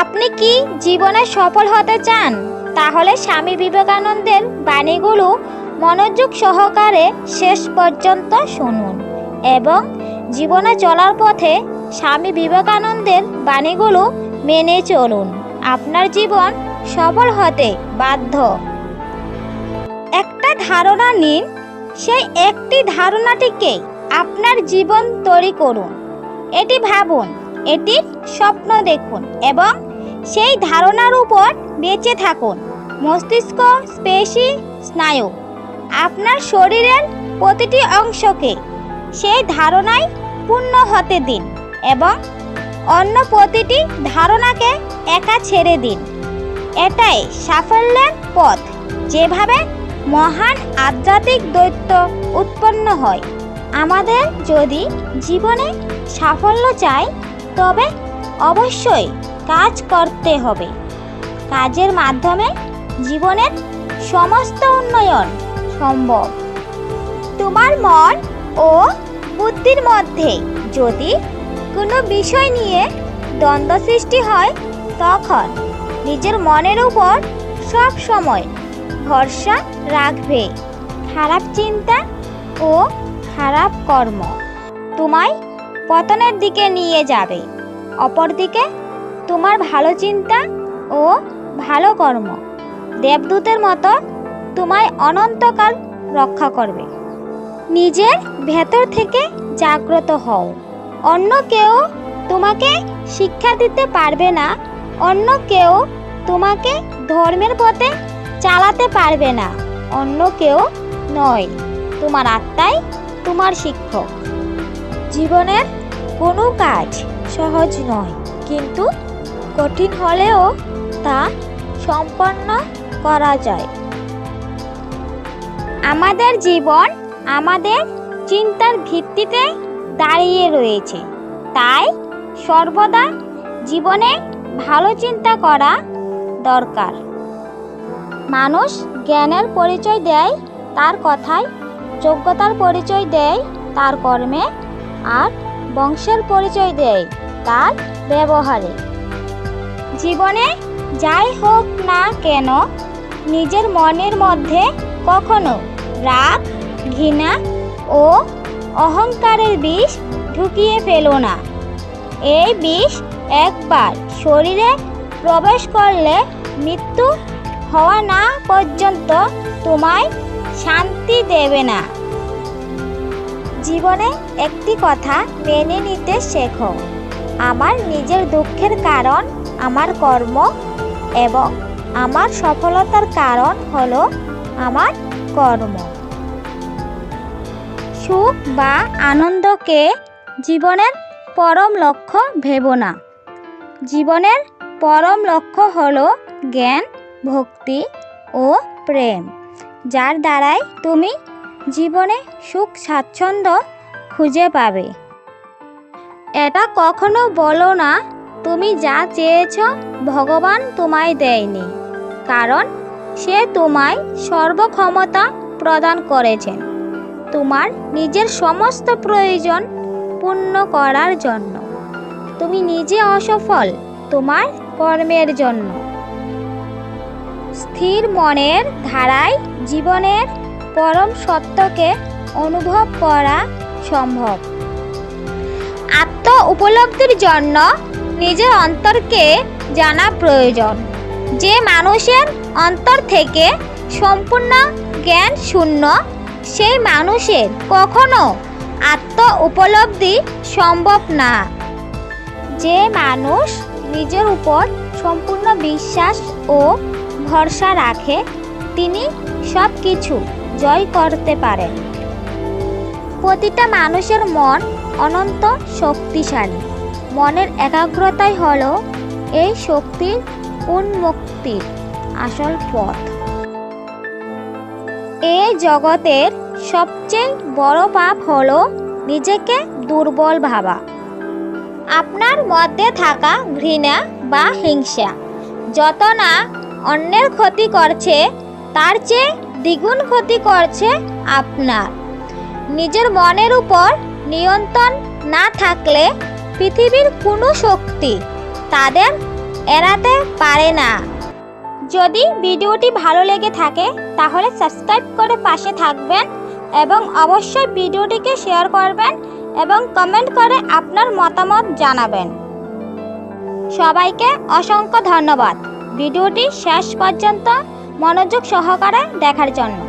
আপনি কি জীবনে সফল হতে চান? তাহলে স্বামী বিবেকানন্দের বাণীগুলো মনোযোগ সহকারে শেষ পর্যন্ত শুনুন এবং জীবনে চলার পথে স্বামী বিবেকানন্দের বাণীগুলো মেনে চলুন। আপনার জীবন সফল হতে বাধ্য। একটা ধারণা নিন, সেই একটি ধারণাটিকে আপনার জীবন তৈরি করুন। এটি ভাবুন এটির স্বপ্ন দেখুন এবং সেই ধারণার উপর বেঁচে থাকুন। মস্তিষ্ক স্পেশি স্নায়ু, আপনার শরীরের প্রতিটি অংশকে সেই ধারণায় পূর্ণ হতে দিন এবং অন্য প্রতিটি ধারণাকে একা ছেড়ে দিন। এটাই সাফল্যের পথ। যেভাবে মহান আধ্যাত্মিক দৈত্য উৎপন্ন হয়, আমাদের যদি জীবনে সাফল্য চাই তবে অবশ্যই কাজ করতে হবে। কাজের মাধ্যমে জীবনের সমস্ত উন্নয়ন সম্ভব। তোমার মন ও বুদ্ধির মধ্যে যদি কোনো বিষয় নিয়ে দ্বন্দ্ব সৃষ্টি হয়, তখন নিজের মনের উপর সব সময় ভরসা রাখবে। খারাপ চিন্তা ও খারাপ কর্ম তোমায় পতনের দিকে নিয়ে যাবে। অপরদিকে, তোমার ভালো চিন্তা ও ভালো কর্ম। দেবদূতের মতো তোমায় অনন্তকাল রক্ষা করবে। নিজের ভেতর থেকে জাগ্রত হও। অন্য কেউ তোমাকে শিক্ষা দিতে পারবে না। অন্য কেউ তোমাকে ধর্মের পথে চালাতে পারবে না। অন্য কেউ নয়। তোমার আত্মাই তোমার শিক্ষক। জীবনের কোনো কাজ সহজ নয়। কিন্তু কঠিন হলেও তা সম্পন্ন করা যায়। আমাদের জীবন আমাদের চিন্তার ভিত্তিতে দাঁড়িয়ে রয়েছে। তাই সর্বদা জীবনে ভালো চিন্তা করা দরকার। মানুষ জ্ঞানের পরিচয় দেয়, তার কথায়, যোগ্যতার পরিচয় দেয়, তার কর্মে আর বংশের পরিচয় দেয় তার ব্যবহারে। জীবনে যাই হোক না কেন, নিজের মনের মধ্যে কখনো রাগ, ঘৃণা ও অহংকারের বিষ ঢুকিয়ে ফেলো না। এই বিষ একবার শরীরে প্রবেশ করলে মৃত্যু হওয়া না পর্যন্ত তোমায় শান্তি দেবে না। জীবনে একটি কথা মেনে নিতে শেখো। আমার নিজের দুঃখের কারণ, আমার কর্ম এবং আমার সফলতার কারণ হলো আমার কর্ম। সুখ বা আনন্দকে জীবনের পরম লক্ষ্য ভেবো না। জীবনের পরম লক্ষ্য হলো জ্ঞান, ভক্তি ও প্রেম, যার দ্বারাই তুমি জীবনে সুখ স্বাচ্ছন্দ্য খুঁজে পাবে। এটা কখনো বলো না, তুমি যা চেয়েছ ভগবান তোমায় দেয়নি, কারণ সে তোমায় সর্বক্ষমতা প্রদান করেছেন, তোমার নিজের সমস্ত প্রয়োজন পূর্ণ করার জন্য। তুমি নিজে অসফল তোমার কর্মের জন্য। স্থির মনের ধারায় জীবনের পরম সত্যকে অনুভব করা সম্ভব। আত্ম উপলব্ধির জন্য নিজের অন্তরকে জানা প্রয়োজন। যে মানুষের অন্তর থেকে সম্পূর্ণ জ্ঞান শূন্য, সেই মানুষের কখনো আত্ম উপলব্ধি সম্ভব না। যে মানুষ নিজের উপর সম্পূর্ণ বিশ্বাস ও ভরসা রাখে, তিনি সব কিছু জয় করতে পারেন প্রতিটা মানুষের মন অনন্ত শক্তিশালী। মনের একাগ্রতাই হল এই শক্তির উন্মুক্তির আসল পথ। এই জগতের সবচেয়ে বড় পাপ হলো নিজেকে দুর্বল ভাবা। আপনার মধ্যে থাকা ঘৃণা বা হিংসা, যত না অন্যের ক্ষতি করছে, তার চেয়ে দ্বিগুণ ক্ষতি করছে আপনার। নিজের মনের উপর নিয়ন্ত্রণ না থাকলে পৃথিবীর কোনো শক্তি তাদের এড়াতে পারে না। যদি ভিডিওটি ভালো লেগে থাকে, তাহলে সাবস্ক্রাইব করে পাশে থাকবেন এবং অবশ্যই ভিডিওটিকে শেয়ার করবেন এবং কমেন্ট করে আপনার মতামত জানাবেন। সবাইকে অসংখ্য ধন্যবাদ। ভিডিওটি শেষ পর্যন্ত মনোযোগ সহকারে দেখার জন্য।